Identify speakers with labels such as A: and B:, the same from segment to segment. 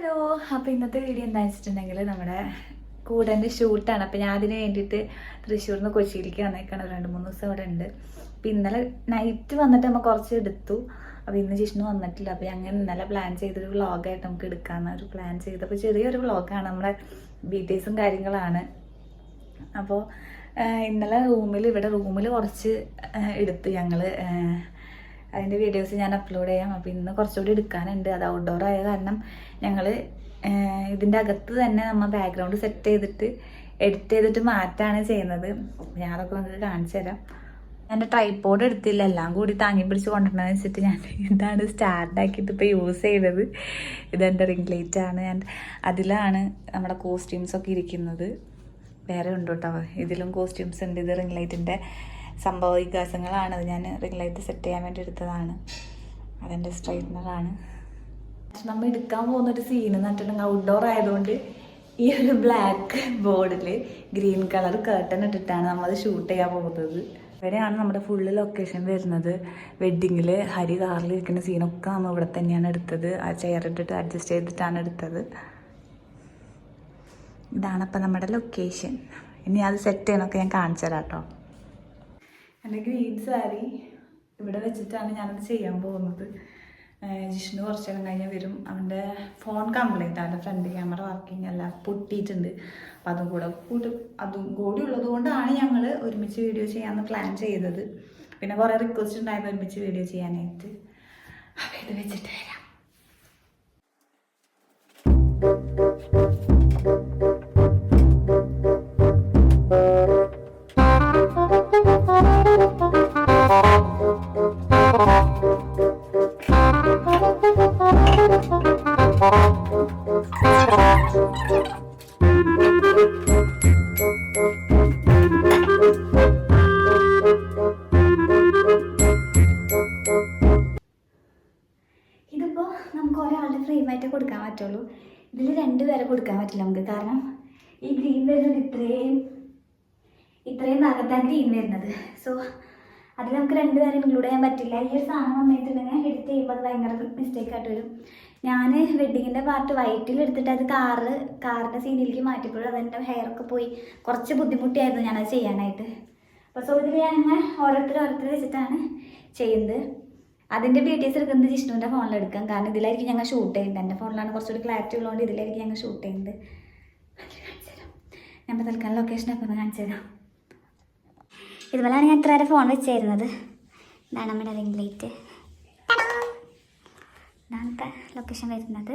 A: Hello. അപ്പോൾ ഇന്നത്തെ video എന്താ വെച്ചിട്ടുണ്ടെങ്കിൽ നമ്മുടെ കൂടന്റെ ഷൂട്ടാണ് അപ്പോൾ ഞാൻ അതിന് വേണ്ടിയിട്ട് തൃശ്ശൂരിൽ നിന്ന് കൊച്ചിയിലേക്ക് വന്നേക്കാണ്. രണ്ട് മൂന്ന് ദിവസം അവിടെ ഉണ്ട്. അപ്പോൾ ഇന്നലെ നൈറ്റ് വന്നിട്ട് നമ്മൾ കുറച്ച് എടുത്തു. അപ്പോൾ ഇന്ന് ജിഷ്ണു വന്നിട്ടില്ല. അപ്പോൾ ഞങ്ങൾ ഇന്നലെ പ്ലാൻ ചെയ്തൊരു വ്ളോഗായിട്ട് നമുക്ക് എടുക്കാമെന്ന് ഒരു പ്ലാൻ ചെയ്ത്. അപ്പോൾ ചെറിയൊരു വ്ളോഗാണ് നമ്മുടെ ഡീറ്റെയിൽസും കാര്യങ്ങളാണ്. അപ്പോൾ ഇന്നലെ റൂമിൽ ഇവിടെ റൂമിൽ കുറച്ച് എടുത്തു ഞങ്ങൾ അതിന്റെ വീഡിയോസ് ഞാൻ അപ്ലോഡ് ചെയ്യാം. അപ്പോൾ ഇന്ന് കുറച്ചുകൂടി എടുക്കാനുണ്ട്. അത് ഔട്ട്ഡോർ ആയ കാരണം ഞങ്ങൾ ഇതിന്റെ അകത്ത് തന്നെ നമ്മൾ ബാക്ക്ഗ്രൗണ്ട് സെറ്റ് ചെയ്തിട്ട് എഡിറ്റ് ചെയ്തിട്ട് മാറ്റാണ് ചെയ്യുന്നത്. ഞാൻ അതൊക്കെ നിങ്ങൾക്ക് കാണിച്ചു തരാം. എന്റെ ട്രൈപ്പോഡ് എടുത്തില്ല. എല്ലാം കൂടി താങ്ങി പിടിച്ച് കൊണ്ടുവരണമെന്ന് വെച്ചിട്ട് ഞാൻ ഇതാണ് സ്റ്റാർട്ടാക്കിയിട്ട് ഇപ്പോൾ യൂസ് ചെയ്തത്. ഇതെന്റെ റിംഗ് ലൈറ്റാണ് ഞാൻ അതിലാണ് നമ്മുടെ കോസ്റ്റ്യൂംസ് ഒക്കെ ഇരിക്കുന്നത്. വേറെ ഉണ്ട് കേട്ടോ ഇതിലും കോസ്റ്റ്യൂംസ് ഉണ്ട്. ഇത് റിംഗ് ലൈറ്റിന്റെ സംഭവ വികാസങ്ങളാണ് അത് ഞാൻ റിംഗ് ലൈറ്റ് സെറ്റ് ചെയ്യാൻ വേണ്ടി എടുത്തതാണ്. അതെന്റെ സ്ട്രൈറ്റ്നറാണ് നമ്മൾ എടുക്കാൻ പോകുന്നൊരു സീൻ എന്ന് പറഞ്ഞിട്ടുണ്ടെങ്കിൽ ഔട്ട്ഡോർ ആയതുകൊണ്ട് ഈ ഒരു ബ്ലാക്ക് ബോർഡിൽ ഗ്രീൻ കളർ കേട്ടൺ ഇട്ടിട്ടാണ് നമ്മൾ ഷൂട്ട് ചെയ്യാൻ പോകുന്നത്. ഇവിടെയാണ് നമ്മുടെ ഫുള്ള് ലൊക്കേഷൻ വരുന്നത്. വെഡ്ഡിങ്ങിൽ ഹരി കാറിൽ ഇരിക്കുന്ന സീനൊക്കെ നമ്മൾ ഇവിടെ തന്നെയാണ് എടുത്തത്. ആ ചെയർ ഇട്ടിട്ട് അഡ്ജസ്റ്റ് ചെയ്തിട്ടാണ് എടുത്തത്. ഇതാണ് അപ്പം നമ്മുടെ ലൊക്കേഷൻ ഇനി അത് സെറ്റ് ചെയ്യണമൊക്കെ ഞാൻ കാണിച്ചു തരാം കേട്ടോ. എന്റെ ഗ്രീൻ സാരി ഇവിടെ വെച്ചിട്ടാണ് ഞാനത് ചെയ്യാൻ പോകുന്നത്. ജിഷ്ണു കുറച്ച് നേരം കഴിഞ്ഞ് വരും. അവന്റെ ഫോൺ കംപ്ലൈന്റ് അവന്റെ ഫ്രണ്ട് ക്യാമറ വർക്കിംഗ് അല്ല പൊട്ടിയിട്ടുണ്ട്. അപ്പം അതും കൂടെ കൂട്ടും അതും കൂടി ഉള്ളത് കൊണ്ടാണ് ഞങ്ങൾ ഒരുമിച്ച് വീഡിയോ ചെയ്യാമെന്ന് പ്ലാൻ ചെയ്തത്. പിന്നെ കുറേ റിക്വസ്റ്റ് ഉണ്ടായിരുന്നു ഒരുമിച്ച് വീഡിയോ ചെയ്യാനായിട്ട്. അപ്പോൾ ഇത് വെച്ചിട്ട് വരാം. ഇതിപ്പോൾ നമുക്ക് ഒരാളുടെ ഫ്രെയിമായിട്ട് കൊടുക്കാൻ പറ്റുള്ളൂ. ഇതിൽ രണ്ട് പേരെ കൊടുക്കാൻ പറ്റില്ല നമുക്ക്. കാരണം ഈ ഗ്രീൻ വരുന്നത് ഇത്രയും ഇത്രയും ഭാഗത്താണ് ഗ്രീൻ വരുന്നത്. സോ അതിൽ നമുക്ക് രണ്ടുപേരെ ഇൻക്ലൂഡ് ചെയ്യാൻ പറ്റില്ല. ഈ ഒരു സാധനം വന്നിട്ടുണ്ടെങ്കിൽ എഡിറ്റ് ചെയ്യുമ്പോൾ അത് ഭയങ്കര മിസ്റ്റേക്ക് ആയിട്ട് വരും. ഞാൻ വെഡ്ഡിങ്ങിന്റെ പാർട്ട് വൈറ്റിൽ എടുത്തിട്ട് അത് കാറ് കാറിന്റെ സീനിലേക്ക് മാറ്റിയപ്പോഴും അതെന്റെ ഹെയറൊക്കെ പോയി. കുറച്ച് ബുദ്ധിമുട്ടിയായിരുന്നു ഞാനത് ചെയ്യാനായിട്ട്. അപ്പോൾ സോ ഇതിൽ ഞാനിങ്ങനെ ഓരോരുത്തർ ഓരോരുത്തർ വെച്ചിട്ടാണ് ചെയ്യുന്നത്. അതിന്റെ വീഡിയോസ് എടുക്കുന്നത് ജിഷ്ണുവിന്റെ ഫോണിൽ എടുക്കാം. കാരണം ഇതിലായിരിക്കും ഞങ്ങൾ ഷൂട്ട് ചെയ്യുന്നത്. എന്റെ ഫോണിലാണ് കുറച്ചുകൂടി ക്ലാരിറ്റി ഉള്ളതുകൊണ്ട് ഇതിലായിരിക്കും ഞങ്ങൾ ഷൂട്ട് ചെയ്യുന്നത്. ഞാൻ ഇപ്പോൾ തൽക്കാലം ലൊക്കേഷനൊക്കെ ഒന്ന് കാണിച്ചു തരാം. ഇതുപോലെയാണ് ഞാൻ ഇത്ര വരെ ഫോൺ വെച്ചായിരുന്നത് ഇതാണ് നമ്മുടെ റിംഗ് ലൈറ്റ് ഇതാണത്തെ ലൊക്കേഷൻ വരുന്നത്.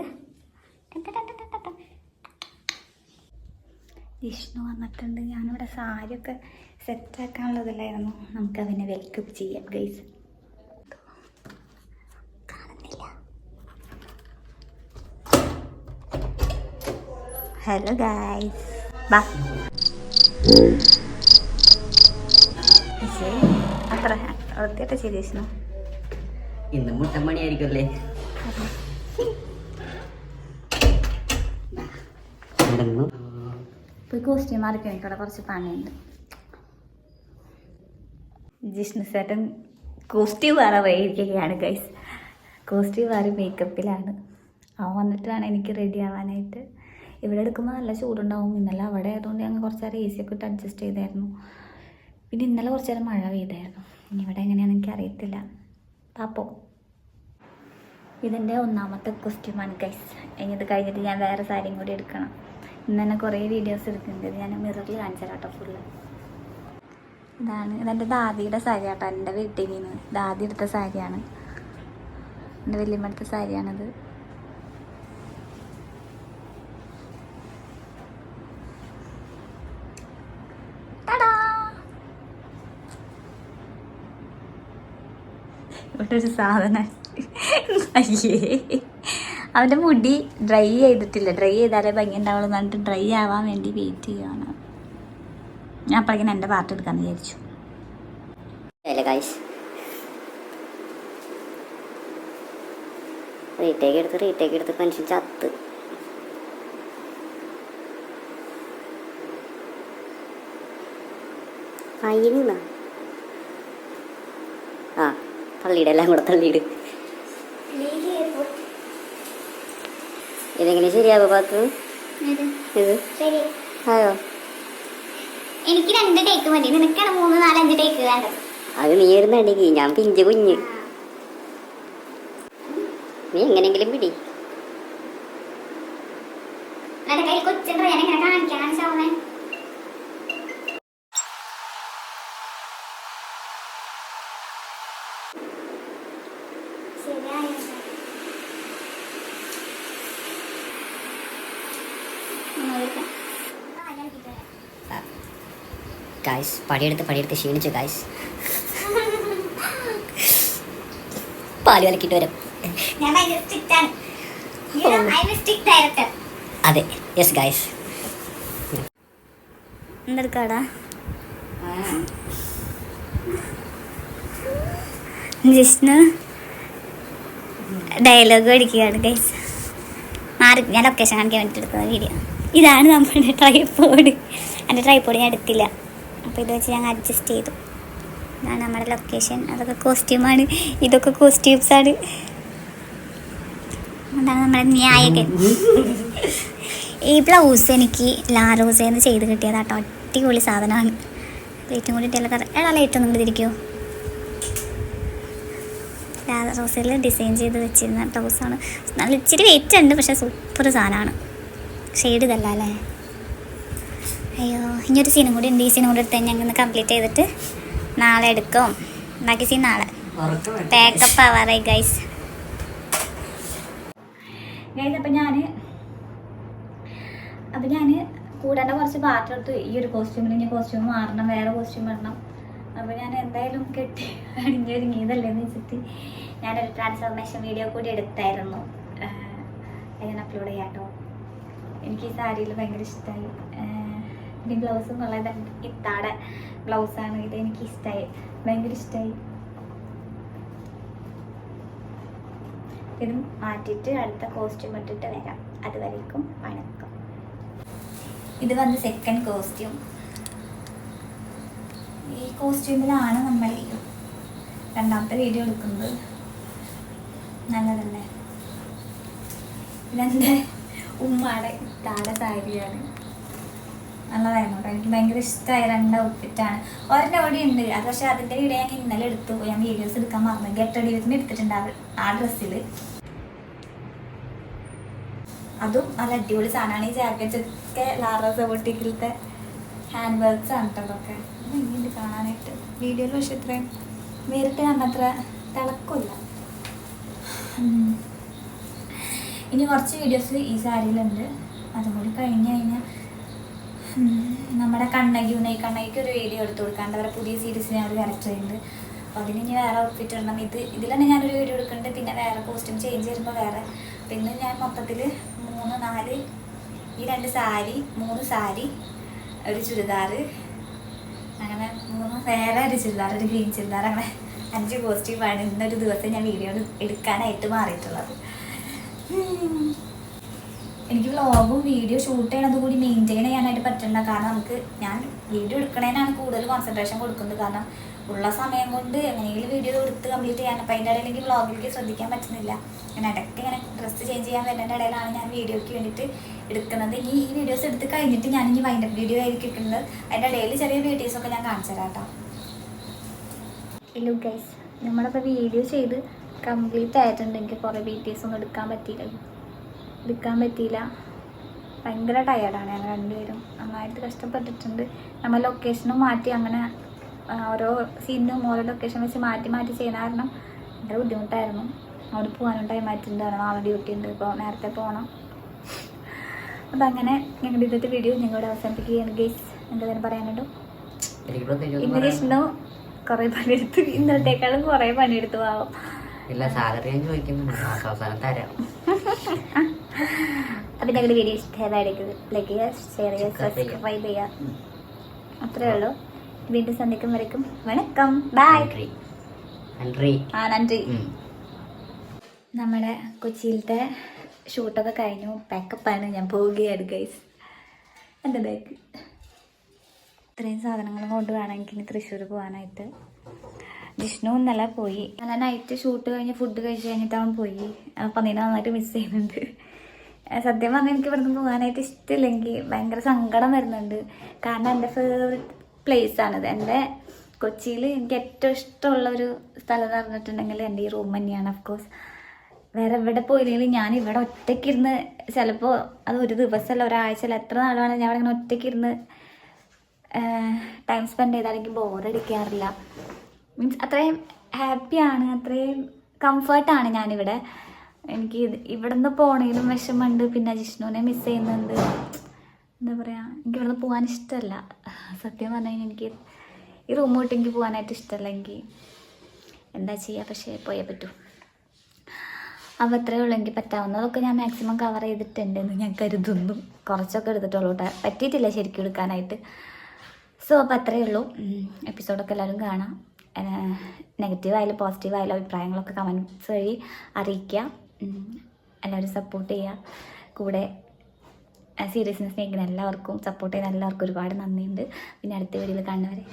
A: വിഷ്ണു വന്നിട്ടുണ്ട്. ഞാനിവിടെ സാരിയൊക്കെ സെറ്റാക്കാനുള്ളതിലായിരുന്നു നമുക്ക് അവനെ വെൽക്കം ചെയ്യാം ഗൈസ് ഹലോ ഗൈസ് ബാ അത്ര. വൃത്തിയായിട്ട് ചെയ്തു വിഷ്ണു.
B: ഇന്ന് മുട്ടമണിയായിരിക്കും ആയിരിക്കുമല്ലേ നടന്നു
A: മാറിക്കാൻ എനിക്കവിടെ കുറച്ച് പണിയുണ്ട്. ജിഷ്ണു ചേട്ടൻ കോസ്റ്റ്യൂം വേറെ വഴിയിരിക്കുകയാണ് ഗൈസ് കോസ്റ്റ്യൂം വേറെ മേക്കപ്പിലാണ് അവൻ വന്നിട്ടാണ് എനിക്ക് റെഡി ആവാനായിട്ട്. ഇവിടെ എടുക്കുമ്പോൾ നല്ല ചൂടുണ്ടാവും ഇന്നലെ അവിടെ ആയതുകൊണ്ട് ഞങ്ങൾ കുറച്ച് നേരം എ സി ഒക്കെ ഇട്ട് അഡ്ജസ്റ്റ് ചെയ്തായിരുന്നു. പിന്നെ ഇന്നലെ കുറച്ച് നേരം മഴ പെയ്തായിരുന്നു. ഇനി ഇവിടെ എങ്ങനെയാണെന്ന് എനിക്ക് അറിയത്തില്ല പാപ്പോ ഇതിന്റെ ഒന്നാമത്തെ കോസ്റ്റ്യൂമാണ് ഗൈസ് ഇനി ഇത് കഴിഞ്ഞിട്ട് ഞാൻ വേറെ സാരിയും കൂടി എടുക്കണം. ഇന്ന് തന്നെ കുറേ വീഡിയോസ് എടുക്കുന്നുണ്ട്. ഞാൻ മിററിൽ കാണിച്ചു തരാം കേട്ടോ ഫുള്ള് ഇതാണ് ഇതെന്റെ ദാദിയുടെ സാരി കേട്ടോ എന്റെ വീട്ടിൽ നിന്ന് ദാദി എടുത്ത സാരിയാണ്. എന്റെ വലിയമ്മടുത്ത സാരിയാണിത്! ഇവിടെ ഒരു സാധനം അയ്യേ. അവന്റെ മുടി ഡ്രൈ ചെയ്തിട്ടില്ല. ഡ്രൈ ചെയ്താലേ ഭംഗി ഉണ്ടാവുള്ളൂ എന്ന് പറഞ്ഞിട്ട് ഡ്രൈ ആവാൻ വേണ്ടി വെയിറ്റ് ചെയ്യുകയാണ് ഞാൻ അപ്പോഴേക്കും എന്റെ പാർട്ട് എടുക്കാമെന്ന് വിചാരിച്ചു.
B: റീടേക്ക് എടുത്ത് റീടേക്ക് എടുത്ത് പെൻഷൻ ചത്ത്. ആ പള്ളിയുടെ എല്ലാം കൂടെ തള്ളിയിട്. ഇതെങ്ങനെ ശരിയാവോ പാത്തു? ഇത്? ആയോ
C: എനിക്ക് രണ്ട് ടേക്ക് മതി. നിനക്കാണ് മൂന്ന് നാലഞ്ച് ടേക്ക് വേണ്ടത്.
B: അത് നീ ഒരു നടിക്ക് ഞാൻ പിഞ്ച് കുഞ്ഞ്. നീ എങ്ങനെങ്കിലും പിടി.
C: കൊച്ചുണ്ട് ഞാൻ എങ്ങനെ കാണിക്കാൻ സൗമേ
B: ഗായ്സ് പടിയെടുത്ത് പടിയെടുത്ത് ക്ഷീണിച്ചു ഗായ്സ് പാൽ കലക്കിട്ട് വരാം. അതെ. യെസ് ഗായ്സ്
C: എന്തെടുക്കാടാ? ജിഷ്ണു? ഡയലോഗ് അടിക്കുകയാണ് ഗൈസ് മാറി ഞാൻ ലൊക്കേഷൻ കാണിക്കാൻ വേണ്ടിയിട്ട് എടുക്കുന്ന വീഡിയോ ഇതാണ് നമ്മുടെ ട്രൈപ്പോഡ് എന്റെ ട്രൈപ്പോഡ് ഞാൻ എടുത്തില്ല. അപ്പോൾ ഇത് വെച്ച് ഞങ്ങൾ അഡ്ജസ്റ്റ് ചെയ്തു. ഇതാണ് നമ്മുടെ ലൊക്കേഷൻ അതൊക്കെ കോസ്റ്റ്യൂമാണ് ഇതൊക്കെ കോസ്റ്റ്യൂംസാണ് അതാണ് നമ്മുടെ ന്യായകൻ. ഈ ബ്ലൗസ് എനിക്ക് ലാറോസേന്ന് ചെയ്ത് കിട്ടിയതാട്ടോ അടിപൊളി സാധനമാണ്. ലൈറ്റും കൂടി ഇട്ടില്ല എടാ ലൈറ്റ് ഒന്നും കൂടി തിരിക്കുമോ ലാറോസയിൽ ഡിസൈൻ ചെയ്ത് വെച്ചിരുന്ന ബ്ലൗസാണ് നല്ല ഇച്ചിരി വെയിറ്റ് ഉണ്ട് പക്ഷേ സൂപ്പർ സാധനമാണ്. ഷെയ്ഡ് ഇതല്ല അല്ലേ? അയ്യോ ഇനി ഒരു സീനും കൂടി ഉണ്ട്. ഈ സീനും കൂടി എടുത്ത് ഞങ്ങൾ ഒന്ന് കംപ്ലീറ്റ് ചെയ്തിട്ട് നാളെ എടുക്കും. ബാക്കി സീൻ നാളെ. പാക്കപ്പ് ആവാറായി ഗൈസ്
A: ഗൈസ് അപ്പം ഞാൻ അപ്പം ഞാൻ കൂടാണ്ട് കുറച്ച് പാർട്ട് എടുത്തു. ഈ ഒരു കോസ്റ്റ്യൂമിൽ ഇനി കോസ്റ്റ്യൂം മാറണം വേറെ കോസ്റ്റ്യൂം വരണം അപ്പോൾ ഞാൻ എന്തായാലും കെട്ടി അണിഞ്ഞൊരുങ്ങിയതല്ലേ എന്ന് വെച്ചിട്ട് ഞാനൊരു ട്രാൻസ്ഫോർമേഷൻ വീഡിയോ കൂടി എടുത്തായിരുന്നു. ഞാൻ അപ്ലോഡ് ചെയ്യാം കേട്ടോ എനിക്ക് ഈ സാരിയിൽ ഭയങ്കര ഇഷ്ടമായി ഈ ബ്ലൗസും കൊള്ളാതെ ഇത്താടെ ബ്ലൗസാണ് ഇത് എനിക്ക് ഇഷ്ടമായി ഭയങ്കര ഇഷ്ടമായി ഇത് മാറ്റിയിട്ട് അടുത്ത കോസ്റ്റ്യൂം ഇട്ടിട്ട് വരാം. അതുവരേക്കും വണക്കം. ഇത് വന്ന് സെക്കൻഡ് കോസ്റ്റ്യൂം ഈ കോസ്റ്റ്യൂമിലാണ് നമ്മൾ രണ്ടാമത്തെ വീഡിയോ എടുക്കുന്നത്. നല്ലതല്ലേ? ഇതെന്റെ ഉമ്മാടെ താഴെ സാരിയാണ്. നല്ലതായിരുന്നു കേട്ടോ. എനിക്ക് ഭയങ്കര ഇഷ്ടമായ രണ്ട് ഔട്ട്ഫിറ്റാണ്. ഒരെണ്ണം അവിടെ ഉണ്ട്. അത് പക്ഷേ അതിന്റെ വീഡിയോ ഞാൻ ഇന്നലെ എടുത്തു. ഞാൻ വീഡിയോസ് എടുക്കാൻ മറന്നു. ഗെറ്റ് റെഡി വിത്തിന് എടുത്തിട്ടുണ്ട് ആ- ഡ്രസ്സിൽ അതും നല്ല അടിപൊളി സാധനമാണ്. ഈ ജാക്കറ്റ് ഒക്കെ ലാറ സബോട്ടിക്കിലത്തെ ഹാൻഡ് വർക്ക്സ് ആണ് കേട്ടോ അതൊക്കെ. ഭംഗിയുണ്ട് കാണാനായിട്ട്. വീഡിയോയിൽ പക്ഷെ ഇത്രയും നേരിട്ട് കണ്ടത്ര തിളക്കമില്ല ഇനി കുറച്ച് വീഡിയോസ് ഈ സാരിയിലുണ്ട്. അതും കൂടി കഴിഞ്ഞ് കഴിഞ്ഞാൽ നമ്മുടെ കണ്ണകി ഉണ്ണി കണ്ണകിക്ക് ഒരു വീഡിയോ എടുത്തു കൊടുക്കാണ്ട് അവരെ പുതിയ സീരീസിന് ഞാൻ ഒരു ക്യാരക്ടർ ഉണ്ട് അപ്പോൾ അതിന് ഇനി വേറെ ഔട്ട്ഫിറ്റ് ഇടണം. ഇത് ഇതിൽ തന്നെ ഞാനൊരു വീഡിയോ എടുക്കുന്നുണ്ട്. പിന്നെ വേറെ കോസ്റ്റ്യൂം ചേഞ്ച് ചെയ്യുമ്പോൾ വേറെ. പിന്നെ ഞാൻ മൊത്തത്തിൽ മൂന്ന് നാല് ഈ രണ്ട് സാരി മൂന്ന് സാരി ഒരു ചുരിദാർ അങ്ങനെ മൂന്ന് വേറെ ഒരു ചുരിദാർ ഒരു ഗ്രീൻ ചുരിദാർ അങ്ങനെ അഞ്ച് കോസ്റ്റ്യൂമാണ് ഇന്നൊരു ദിവസം ഞാൻ വീഡിയോ എടുക്കാനായിട്ട് മാറിയിട്ടുള്ളത്. എനിക്ക് വ്ളോഗും വീഡിയോ ഷൂട്ട് ചെയ്യണത് കൂടി മെയിന്റെയിൻ ചെയ്യാനായിട്ട് പറ്റണ്ട. കാരണം നമുക്ക് ഞാൻ വീഡിയോ എടുക്കണേനാണ് കൂടുതൽ കോൺസെൻട്രേഷൻ കൊടുക്കുന്നത്. കാരണം ഉള്ള സമയം കൊണ്ട് എങ്ങനെയെങ്കിലും വീഡിയോ എടുത്ത് കംപ്ലീറ്റ് ചെയ്യാൻ. അപ്പം അതിന്റെ ഇടയിൽ എനിക്ക് വ്ളോഗിലേക്ക് ശ്രദ്ധിക്കാൻ പറ്റുന്നില്ല. ഞാൻ ഇടയ്ക്ക് ഇങ്ങനെ ഡ്രസ്സ് ചേഞ്ച് ചെയ്യാൻ വരുന്നതിന്റെ ഇടയിലാണ് ഞാൻ വീഡിയോയ്ക്ക് വേണ്ടിയിട്ട് എടുക്കുന്നത്. ഇനി ഈ വീഡിയോസ് എടുത്ത് കഴിഞ്ഞിട്ട് ഞാൻ ഇനി വൈൻഡപ്പ് വീഡിയോ ആയിരിക്കും എടുക്കുന്നത്. അതിന്റെ ഇടയിൽ ചെറിയ വീഡിയോസൊക്കെ ഞാൻ കാണിച്ചു തരാം കേട്ടോ. ഹലോ ഗൈസ് നമ്മളിപ്പോൾ വീഡിയോ ചെയ്ത് കംപ്ലീറ്റ് ആയിട്ടുണ്ട് എനിക്ക് കുറേ വീഡിയോസ് ഒന്നും എടുക്കാൻ പറ്റിയില്ലല്ലോ. എടുക്കാൻ പറ്റിയില്ല. ഭയങ്കര ടയേർഡാണ് ഞങ്ങൾ രണ്ടുപേരും. നന്നായിട്ട് കഷ്ടപ്പെട്ടിട്ടുണ്ട്. നമ്മൾ ലൊക്കേഷനും മാറ്റി അങ്ങനെ ഓരോ സീനും ഓരോ ലൊക്കേഷൻ വെച്ച് മാറ്റി മാറ്റി ചെയ്യുന്ന കാരണം ഭയങ്കര ബുദ്ധിമുട്ടായിരുന്നു. അവിടെ പോകാനും ടൈം ആയിട്ടുണ്ട്. നാളെ ഡ്യൂട്ടി ഉണ്ട്. ഇപ്പോൾ നേരത്തെ പോകണം അപ്പം അങ്ങനെ ഞങ്ങളുടെ ഇന്നത്തെ വീഡിയോ ഞങ്ങളോട് അവസാനിപ്പിക്കുകയാണ് ഗേസ് തന്നെ പറയാനുണ്ടോ?
B: ഇംഗ്ലീഷിനോ
A: ഇന്ന് കുറേ പണിയെടുത്ത്. ഇന്നത്തേക്കാളും കുറേ പണിയെടുത്തു പാവം.
B: ഇല്ല സാലറി ഞാൻ ചോദിക്കുന്നുണ്ട്. അവസാനം തരാം.
A: അപ്പം ഞങ്ങളുടെ വീഡിയോ ഇഷ്ടമായിരിക്കും ലൈക്ക് ചെയ്യുക ഷെയർ ചെയ്യുക സബ്സ്ക്രൈബ് ചെയ്യുക. അത്രേ ഉള്ളൂ. വീണ്ടും സന്ധിക്കും വരയ്ക്കും. വണക്കം. ബൈ
B: നന്ദി.
A: ആ
B: നന്ദി.
A: നമ്മുടെ കൊച്ചിയിലത്തെ ഷൂട്ടൊക്കെ കഴിഞ്ഞു. പാക്കപ്പാണ് ഞാൻ പോവുകയാണ് ഗൈസ് എന്റെ ബാക്ക് ഇത്രയും സാധനങ്ങൾ കൊണ്ടുവേണമെങ്കിൽ തൃശ്ശൂർ പോകാനായിട്ട് ജിഷ്ണു ഇന്നലെ പോയി. നല്ല നൈറ്റ് ഷൂട്ട് കഴിഞ്ഞ് ഫുഡ് കഴിച്ച് കഴിഞ്ഞിട്ട് പോയി. അപ്പം നീന നന്നായിട്ട് മിസ് ചെയ്യുന്നുണ്ട്. സത്യം പറഞ്ഞാൽ എനിക്ക് ഇവിടുന്ന് പോകാനായിട്ട് ഇഷ്ടമില്ലെങ്കിൽ ഭയങ്കര സങ്കടം വരുന്നുണ്ട്. കാരണം എന്റെ ഫേവററ്റ് പ്ലേസ് ആണിത്. എന്റെ കൊച്ചിയിൽ എനിക്ക് ഏറ്റവും ഇഷ്ടമുള്ള ഒരു സ്ഥലം എന്ന് പറഞ്ഞിട്ടുണ്ടെങ്കിൽ എന്റെ ഈ റൂം തന്നെയാണ് അഫ്കോഴ്സ് വേറെ എവിടെ പോയില്ലെങ്കിലും ഞാൻ ഇവിടെ ഒറ്റയ്ക്കിരുന്ന് ചിലപ്പോൾ അത് ഒരു ദിവസമല്ല ഒരാഴ്ചയല്ല എത്ര നാളാണ് ഞാൻ ഇവിടെ ഇങ്ങനെ ഒറ്റയ്ക്കിരുന്ന് ടൈം സ്പെൻഡ് ചെയ്താൽ എനിക്ക് ബോറടിക്കാറില്ല മീൻസ് അത്രയും ഹാപ്പിയാണ് അത്രയും കംഫർട്ടാണ് ഞാനിവിടെ. എനിക്ക് ഇവിടെ ഇവിടുന്ന് പോണേലും വിഷമമുണ്ട് പിന്നെ ജിഷ്ണുവിനെ മിസ് ചെയ്യുന്നുണ്ട്. എന്താ പറയുക എനിക്ക് ഇവിടുന്ന് പോകാൻ ഇഷ്ടമല്ല സത്യം പറഞ്ഞാൽ എനിക്ക് ഈ റൂം വിട്ട് എനിക്ക് പോകാനായിട്ട് ഇഷ്ടമല്ല എനിക്ക് എന്താ ചെയ്യുക പക്ഷേ പോയേ പറ്റൂ. അപ്പോൾ അത്രയേ ഉള്ളൂ. എനിക്ക് പറ്റാവുന്നതൊക്കെ ഞാൻ മാക്സിമം കവർ ചെയ്തിട്ടുണ്ട് എന്ന് ഞാൻ കരുതുന്നു. കുറച്ചൊക്കെ എടുത്തിട്ടുള്ളൂ കേട്ടോ പറ്റിയിട്ടില്ല ശരിക്കും എടുക്കാനായിട്ട്. സോ അപ്പോൾ അത്രയേ ഉള്ളൂ. എപ്പിസോഡൊക്കെ എല്ലാവരും കാണാം. നെഗറ്റീവ് ആയാലും പോസിറ്റീവ് ആയാലും അഭിപ്രായങ്ങളൊക്കെ കമന്റ്സ് വഴി അറിയിക്കുക. എല്ലാവരും സപ്പോർട്ട് ചെയ്യുക. കൂടെ സീരിയസ്നെസ് സ്നേഹിക്കുന്ന എല്ലാവർക്കും സപ്പോർട്ട് ചെയ്യുന്ന എല്ലാവർക്കും ഒരുപാട് നന്ദിയുണ്ട്. പിന്നെ അടുത്ത വീഡിയോയിൽ കാണുന്നവരെ